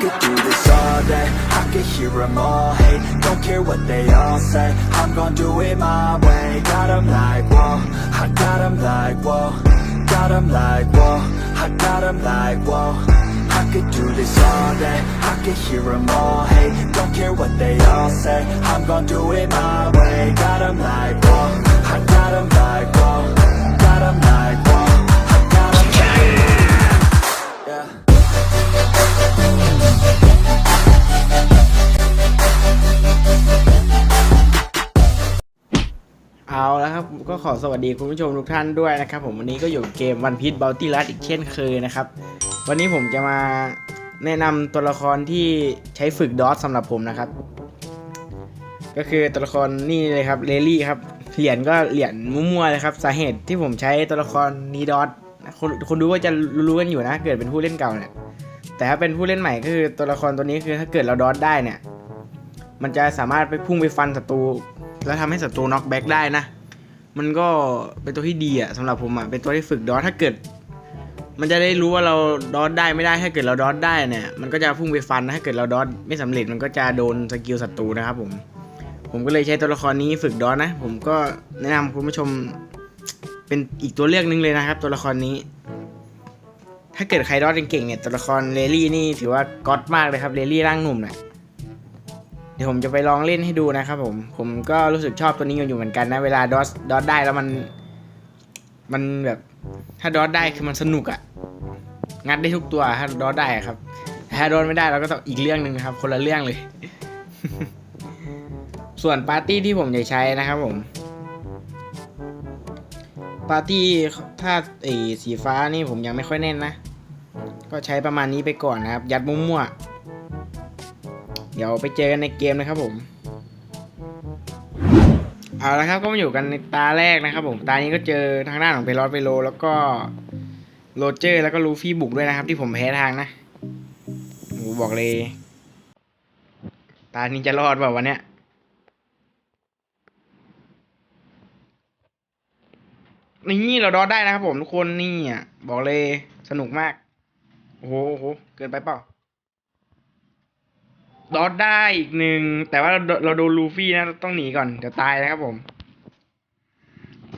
could do this all day. I could hear them all hate Don't care what they all say. I'm gonna do it my way. Got 'em like, whoa I got 'em like, whoa. Got 'em like, whoa I got 'em like, whoa. I could do this all day. I could hear them all hate Don't care what they all say. I'm gonna do it my way. Got 'em like, whoa I got 'em like, ขอสวัสดีคุณผู้ชมทุกท่านด้วยนะครับผมวันนี้ก็อยู่เกมวันพี e บัลตี้ลัสอีกเช่นเคยนะครับ วันนี้ผมจะมาแนะนำตัวละครที่ใช้ฝึกดอสสำหรับผมนะครับ ก็คือตัวละครนี่เลยครับเลลี่ครับเหรียญก็เหรียญมั่วๆเลยครับสาเหตุที่ผมใช้ตัวละครนี้ดอสคนคนดูก็จะรู้กันอยู่นะ เกิดเป็นผู้เล่นเก่าเนี่ยแต่ถ้าเป็นผู้เล่นใหม่ก็คือตัวละครตัวนี้คือถ้าเกิดเราดอสได้เนี่ย มันจะสามารถไปพุ่งไปฟันศัตรูแล้วทำให้ศัตรูน็อกแบ็กได้นะ มันก็เป็นตัวที่ดีอะสำหรับผมอะเป็นตัวที่ฝึกดอทถ้าเกิด มันจะได้รู้ว่าเราดอทได้ไม่ได้ถ้าเกิดเราดอทได้เนี่ยมันก็จะพุ่งไปฟันถ้าเกิดเราดอทไม่สำเร็จมันก็จะโดนสกิลศัตรูนะครับผมผมก็เลยใช้ตัวละครนี้ฝึกดอทนะ ผมก็แนะนำคุณผู้ชมเป็นอีกตัวเลือกหนึงเลยนะครับ ตัวละครนี้ ถ้าเกิดใครดอทเก่งๆเนี่ยตัวละครเลลี่นี่ถือว่าก๊อตมากเลยครับเลลี่ร่างหนุ่มเนี่ย เดี๋ยวผมจะไปลองเล่นให้ดูนะครับผม ผมก็รู้สึกชอบตัวนี้อยู่เหมือนกันนะ เวลาดอสดอสได้แล้วมัน มันแบบ ถ้าดอสได้คือมันสนุกอะงัดได้ทุกตัวถ้าดอสได้ครับแต่ถ้าดอสไม่ได้เราก็ต้องอีกเรื่องหนึ่งครับ คนละเรื่องเลย ส่วนปาร์ตี้ที่ผมจะใช้นะครับผม ปาร์ตี้ถ้าไอสีฟ้านี่ผมยังไม่ค่อยแน่นนะ ก็ใช้ประมาณนี้ไปก่อนนะครับ ยัดมั่วๆ เดี๋ยวไปเจอกันในเกมนะครับผม เอาละครับก็มาอยู่กันในตาแรกนะครับ ผมตานี้ก็เจอทางด้านของเปรอสเปโล แล้วก็โรเจอร์แล้วก็ลูฟี่บุกด้วยนะครับ ที่ผมแพ้ทางนะโอ้บอกเลย ตานี้จะรอดเปล่าวันเนี้ยนี่เราดอดได้นะครับผมทุกคนนี่อะบอกเลยสนุกมากโหโอ้โหเกินไปเปล่า ดอทได้อีกหนึ่งแต่ว่าเราเราโดนลูฟี่นะต้องหนีก่อนเดี๋ยวตายนะครับผม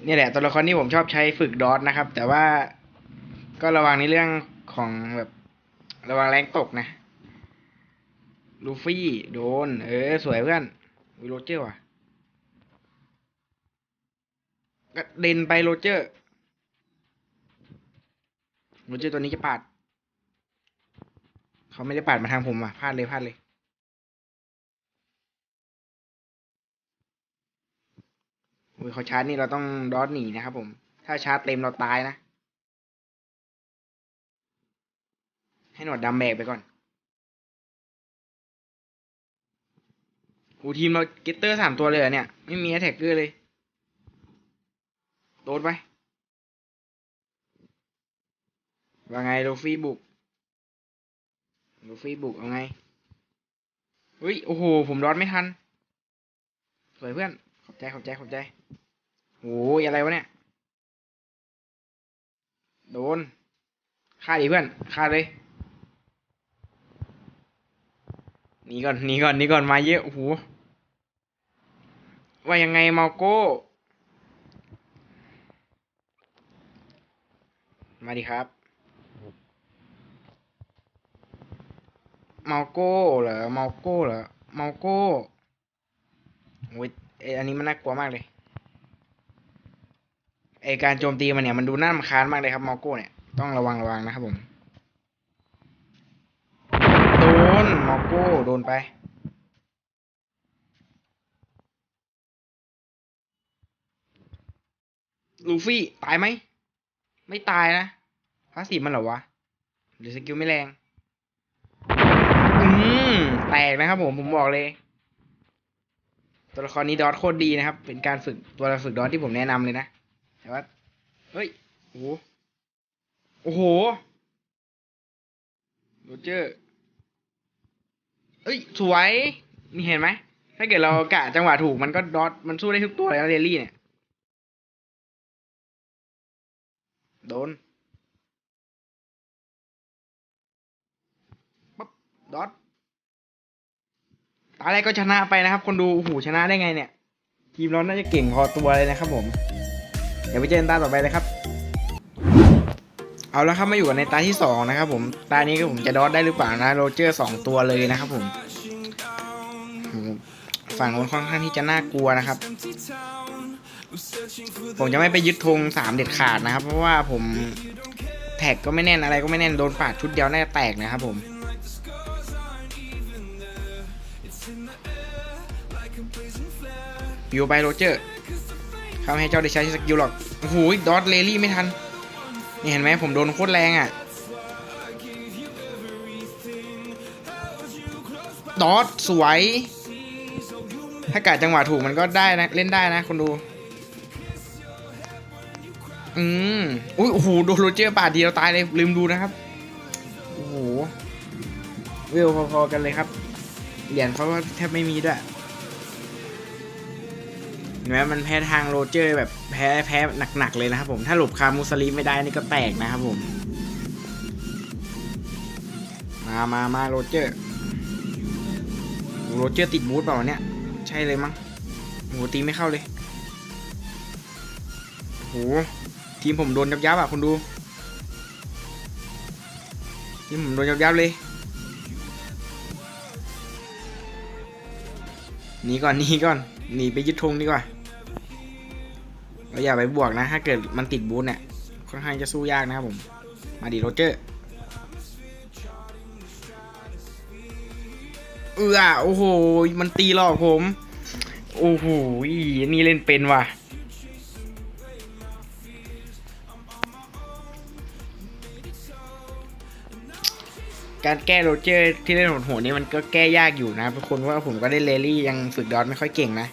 นี่แหละตัวละครที่ผมชอบใช้ฝึกดอทนะครับ แต่ว่าก็ระวังในเรื่องของแบบระวังแรงตกนะลูฟี่โดน เออ สวยเพื่อนวิโรเจอร์ว่ะก็เด่นไปโรเจอร์โรเจอร์ตัวนี้จะปาด เขาไม่ได้ปาดมาทางผมอะพลาดเลยพลาดเลย ยเขาชาร์จนี่เราต้องดอทหนีนะครับผม ถ้าชาร์จเต็มเราตายนะ ให้หนวดดำแบกไปก่อนอูทีมเราเกตเตอร์สามตัวเลยเนี่ย ไม่มีแอทแทกเกอร์เลย โดนไป ว่าไงลูฟี่บุกลูฟี่บุกเอาไงเฮ้ย โอ้โห ผมดอทไม่ทัน สวยเพื่อน ขอบใจขอบใจขอบใจโอ้ยอะไรวะเนี่ย โดนฆ่าดิเพื่อนฆ่าเลยหนีก่อนหนีก่อนหนีก่อนมาเยอะโอ้โหว่ายังไงมาโก้ มาดิครับมาโก้เหรอมาโก้เหรอมาโก้โอ้ย อยอันนี้มันน่ากลัวมากเลยไอการโจมตีมันเนี่ยมันดูน่ารำคาญมากเลยครับมาโก้เนี่ยต้องระวังระวังนะครับผมโดนมาโก้โดนไป ลูฟี่ ตายไหม ไม่ตายนะพาสีมันเหรอวะ หรือสกิลไม่แรง อืม แตกนะครับผม ผมบอกเลย ตัวละครนี้ดอทโคตรดีนะครับ เป็นการฝึกตัวฝึกดอทที่ผมแนะนำเลยนะ แต่ว่า เฮ้ย โอ้โห โอ้โห โรเจอร์ เอ้ย สวยนี่เห็นไหม ถ้าเกิดเรากะจังหวะถูกมันก็ดอทมันสู้ได้ทุกตัวเลยนะเรลลี่เนี่ย โดนปั๊บดดอท ตาแรก็ชนะไปนะครับ คนดูโอ้โหชนะได้ไงเนี่ย ทีมเราน่าจะเก่งพอตัวเลยนะครับผม เดี๋ยวไปเจอกันตาต่อไปเลยครับ เอาแล้วครับมาอยู่กันในตาที่สองนะครับผมตานี้ก็ผมจะดอทได้หรือเปล่านะโรเจอร์สองตัวเลยนะครับผมฝั่งนู้นค่อนข้างที่จะน่ากลัวนะครับ ผมจะไม่ไปยึดธงสามเด็ดขาดนะครับ เพราะว่าผมแท็กก็ไม่แน่นอะไรก็ไม่แน่นโดนปาดชุดเดียวน่าจะแตกนะครับผม ปิวไปโรเจอร์เขาให้เจ้าได้ใช้สกิลหรอกโอ้โหดอทเลลี่ไม่ทัน นี่เห็นไหมผมโดนโคตรแรงอะดอทสวย ถ้ากาดจังหวะถูกมันก็ได้นะ เล่นได้นะคนดู อืมอุ้ยโอ้โหโดนโรเจอร์บาดเดียวตายเลยลืมดูนะครับ โอ้โหเวลพอๆกันเลยครับ เหรียญเขาก็แทบไม่มีด้วย ห็นไหมมันแพ้ทางโรเจอร์แบบแพ้แพ้หนักๆเลยนะครับผมถ้าหลบคามูสลีไม่ได้นี่ก็แตกนะครับผม มามามาโรเจอร์โรเจอร์ติดบูทเปล่าเนี่ย ใช่เลยมั้งโหตีไม่เข้าเลยโหทีมผมโดนยับยับอะคุณดูทีมผมโดนยับยับเลยหนีก่อนหนีก่อนหนีไปยึดธงดีกว่า เราอย่าไปบวกนะ ถ้าเกิดมันติดบูธเนี่ย ค่อนข้างจะสู้ยากนะครับผม มาดิโรเจอร์เออโอ้โห มันตีหลอกผม โอ้โหนี่เล่นเป็นว่ะ การแก้โรเจอร์ที่เล่นโหดๆนี่มันก็แก้ยากอยู่นะทุกคนเพราะว่าผมก็ได้เลลี่ยังฝึกดอทไม่ค่อยเก่งนะ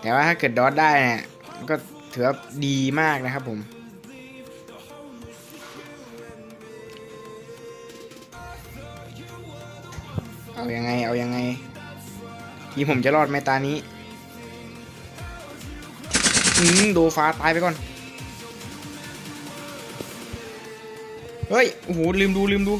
แต่ว่าถ้าเกิดดอทได้เนี่ย ก็ถือว่าดีมากนะครับผม เอายังไง เอายังไงทีผมจะรอดไหมตานี้อืมโดฟ้าตายไปก่อน เฮ้ย โอ้โห ลืมดู ลืมดู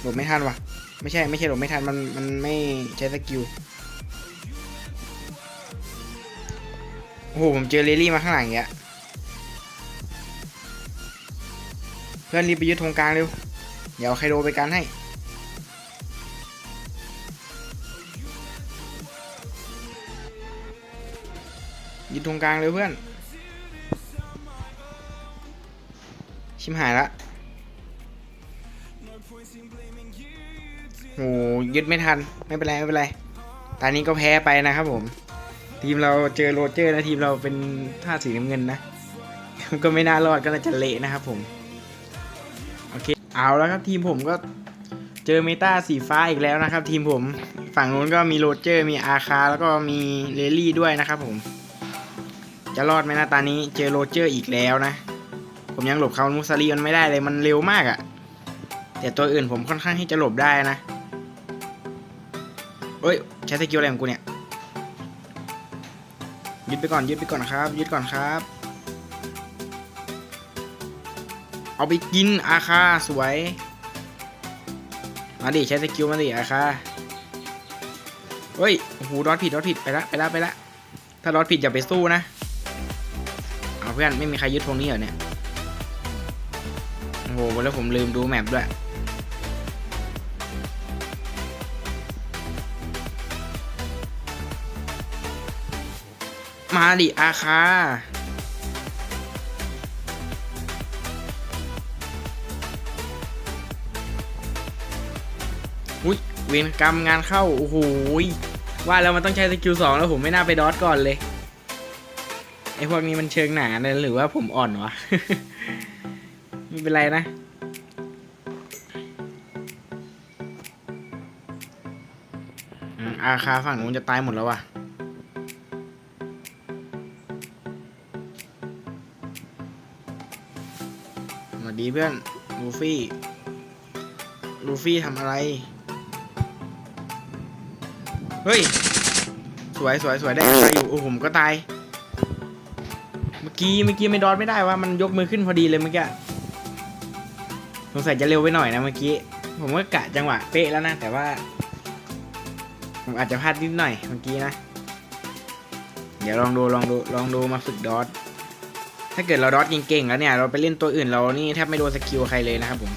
หลบไม่ทันว่ะ ไม่ใช่ไม่ใช่หลบไม่ทันมันมันไม่ใช้สกิลโอ้โหผมเจอเลลี่มาข้างหลังเงี้ยเพื่อนรีบไปยึดธงกลางเร็วเดี๋ยวเอาไคโดไปกันให้ยึดธงกลางเร็วเพื่อนชิมหายละ โหยึดไม่ทันไม่เป็นไรไม่เป็นไรตอนนี้ก็แพ้ไปนะครับผม ทีมเราเจอโรเจอร์นะทีมเราเป็นท่าสีน้ำเงินนะ ก็ไม่น่ารอดก็น่าจะเละนะครับผมโอเคเอาแล้วครับทีมผมก็เจอเมตาสีฟ้าอีกแล้วนะครับ ทีมผมฝั่งนู้นก็มีโรเจอร์มีอาคาแล้วก็มีเลลี่ด้วยนะครับผม จะรอดไหมนะตอนนี้เจอโรเจอร์อีกแล้วนะ ผมยังหลบเขามุสลีมันไม่ได้เลยมันเร็วมากอะ่ะแต่ตัวอื่นผมค่อนข้างที่จะหลบได้นะ เฮ้ยใช้สกิลอะไรของกูเนี่ยยึดไปก่อนยึดไปก่อนครับยึดก่อนครับ เอาไปกินอาคาสวยมาดิใช้สกิลมาดิอาคาเฮ้ยโอ้โหดอทผิดดอทผิดไปละไปละไปละถ้าดอทผิดอย่าไปสู้นะเอาเพื่อนไม่มีใครยึดธงนี้เหรอเนี่ยโอ้โหแล้วผมลืมดูแมปด้วย มาดิอาคา อุ้ยเวรกรรมงานเข้า โอ้โหว่าแล้วมันต้องใช้สกิลสองแล้วผมไม่น่าไปดอทก่อนเลย ไอพวกนี้มันเชิงหนาเลยหรือว่าผมอ่อนวะ ไม่เป็นไรนะอาคาฝั่งนู้นจะตายหมดแล้วว่ะ วัสดีเพื่อน ลูฟี่ ลูฟี่ทำอะไร เฮ้ย สวยสวยสวยได้ตายอยู่โอ้ผมก็ตาย เมื่อกี้เมื่อกี้ไม่ดอดไม่ได้ว่ามันยกมือขึ้นพอดีเลยเมื่อกี้สงสัยจะเร็วไปหน่อยนะเมื่อกี้ ผมก็กะจังหวะเป๊ะแล้วนะ แต่ว่า ผมอาจจะพลาดนิดหน่อยเมื่อกี้นะ เดี๋ยวลองดูลองดูลองดูมาฝึกดอท ถ้าเกิดเราดอทเก่งๆแล้วเนี่ย เราไปเล่นตัวอื่นเรานี่แทบไม่โดนสกิลใครเลยนะครับผม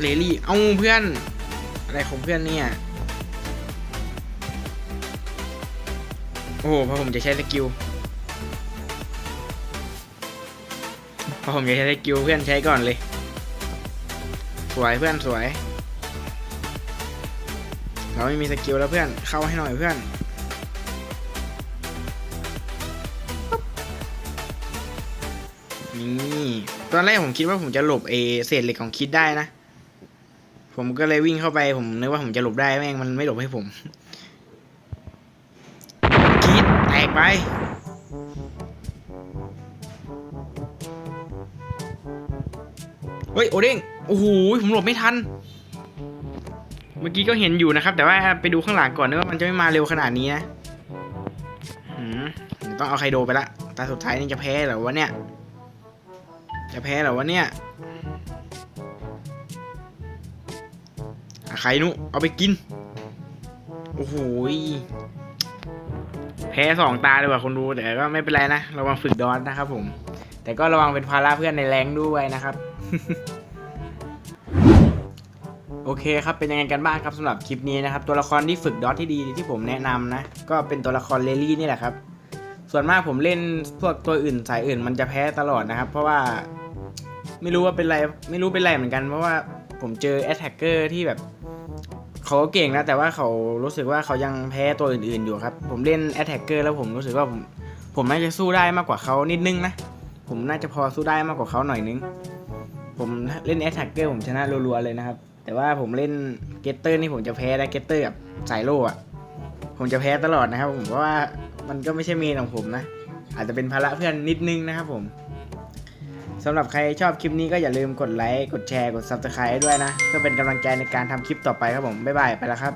เลลี่เอ้าเพื่อน อะไรของเพื่อนเนี่ย โอ้โหพอผมจะใช้สกิลพอผมจะใช้สกิลเพื่อนใช้ก่อนเลย สวยเพื่อนสวย เราไม่มีสกิลแล้วเพื่อนเข้าให้หน่อยเพื่อน ตอนแรกผมคิดว่าผมจะหลบเอเศษเหล็กของคิดได้นะ ผมก็เลยวิ่งเข้าไปผมนึกว่าผมจะหลบได้แม่งมันไม่หลบให้ผม คิดแตกไปเฮ้ยโอเด้งโอ้โหผมหลบไม่ทัน เมื่อกี้ก็เห็นอยู่นะครับ แต่ว่าไปดูข้างหลังก่อนนึกว่ามันจะไม่มาเร็วขนาดนี้นะต้องเอาไคโดไปละตาสุดท้ายนี่จะแพ้หรอวะเนี่ย จะแพ้เหรอวะเนี่ยไข่นุ เอาไปกิน โอ้โหแพ้สองตาเลยว่ะคนดูแต่ก็ไม่เป็นไรนะระวังฝึกดอนนะครับผม แต่ก็ระวังเป็นภาระเพื่อนในแรงด้วยนะครับ โอเคครับเป็นยังไงกันบ้างครับสำหรับคลิปนี้นะครับ ตัวละครที่ฝึกดอทที่ดีที่ผมแนะนำนะ ก็เป็นตัวละครเลลี่นี่แหละครับ ส่วนมากผมเล่นพวกตัวอื่นสายอื่นมันจะแพ้ตลอดนะครับ เพราะว่า ไม่รู้ว่าเป็นไรไม่รู้เป็นไรเหมือนกันเพราะว่าผมเจอแอตแทกเกอร์ที่แบบเขาก็เก่งนะแต่ว่าเขารู้สึกว่าเขายังแพ้ตัวอื่นๆอยู่ครับ ผมเล่นแอตแทกเกอร์แล้วผมรู้สึกว่าผมผมน่าจะสู้ได้มากกว่าเขานิดนึงนะผมน่าจะพอสู้ได้มากกว่าเขาหน่อยนึง ผมเล่นแอตแทกเกอร์ผมชนะรัวๆเลยนะครับ แต่ว่าผมเล่นเกตเตอร์นี่ผมจะแพ้นะเกตเตอร์แบบสายโล่อะผมจะแพ้ตลอดนะครับ ผมเพราะว่ามันก็ไม่ใช่เมนของผมนะ อาจจะเป็นภาระเพื่อนนิดนึงนะครับผม สำหรับใครชอบคลิปนี้ก็อย่าลืมกดไลค์ กดแชร์ กด Subscribe ด้วยนะ เพื่อเป็นกำลังใจในการทำคลิปต่อไปครับผม บ๊ายบาย ไปแล้วครับ